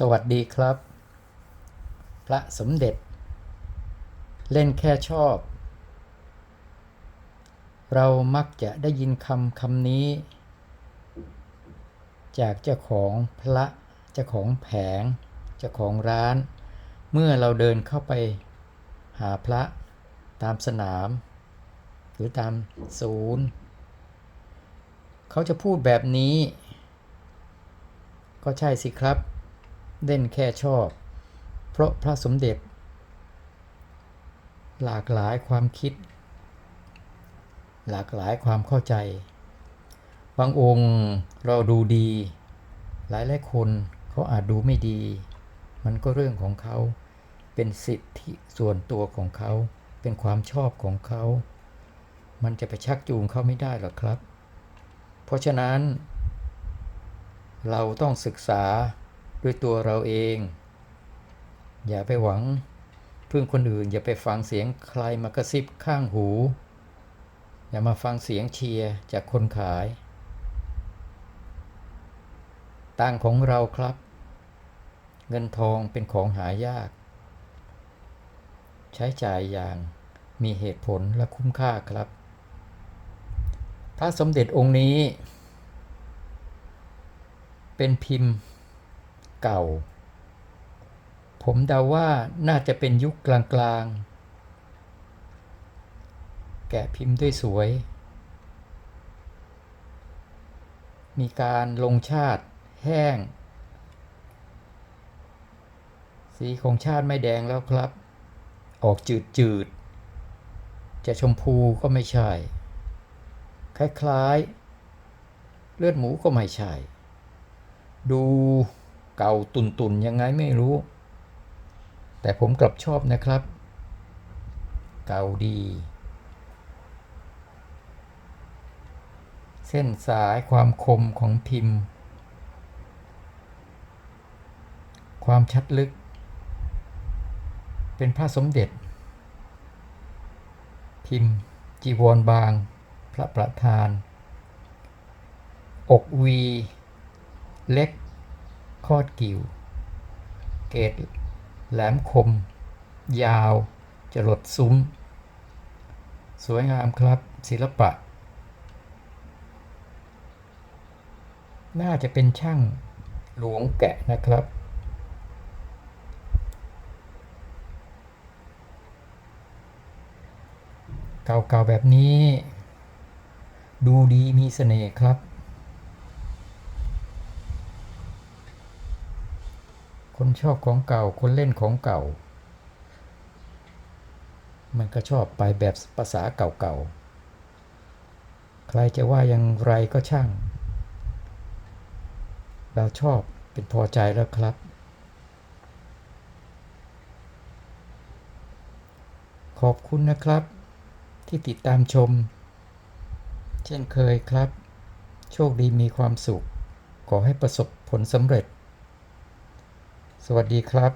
สวัสดีครับ พระสมเด็จ เล่นแค่ชอบ เรามักจะได้ยินคำคำนี้ จากเจ้าของพระเจ้าของแผง เจ้าของร้าน เมื่อเราเดินเข้าไปหาพระตามสนาม หรือตามศูนย์ เขาจะพูดแบบนี้ ก็ใช่สิครับ เล่นแค่ชอบ เพราะพระสมเด็จ หลากหลายความคิด หลากหลายความเข้าใจ บางองค์เราดูดี หลายหลายคนเขาอาจดูไม่ดี มันก็เรื่องของเขาเป็นสิทธิส่วนตัวของเขา เป็นความชอบของเขา มันจะไปชักจูงเขาไม่ได้หรอกครับ เพราะฉะนั้น เราต้องศึกษา ด้วยตัวเราเอง อย่าไปหวังพึ่งคนอื่น อย่าไปฟังเสียงใครมากระซิบข้างหู อย่ามาฟังเสียงเชียร์จากคนขายตังของเราครับ เงินทองเป็นของหายาก ใช้จ่ายอย่างมีเหตุผลและคุ้มค่าครับ พระสมเด็จองค์นี้ เป็นพิมพ์ เก่า ผมเดาว่าน่าจะเป็นยุคกลางๆ แกะพิมพ์ด้วยสวย มีการลงชาติแห้ง สีของชาติไม่แดงแล้วครับ ออกจืดๆจะชมพูก็ไม่ใช่ คล้ายๆ เลือดหมูก็ไม่ใช่ดู เก่าตุนตุนๆยังไงไม่รู้ แต่ผมกลับชอบนะครับ เก่าดี เส้นสายความคมของพิมพ์ ความชัดลึก เป็นพระสมเด็จ พิมพ์ จีวรบาง พระประธาน อกวี เล็ก คอดกิ่ว เกตแหลมคม ยาว จรดซุ้ม สวยงามครับ ศิลปะ น่าจะเป็นช่างหลวงแกะนะครับ เก่าๆแบบนี้ ดูดีมีเสน่ห์ครับ คนชอบของเก่า คนเล่นของเก่า มันก็ชอบไปแบบภาษาเก่าๆ ใครจะว่าอย่างไรก็ช่าง เราชอบเป็นพอใจแล้วครับ ขอบคุณนะครับ ที่ติดตามชม เช่นเคยครับ โชคดีมีความสุข ขอให้ประสบผลสำเร็จ สวัสดีครับ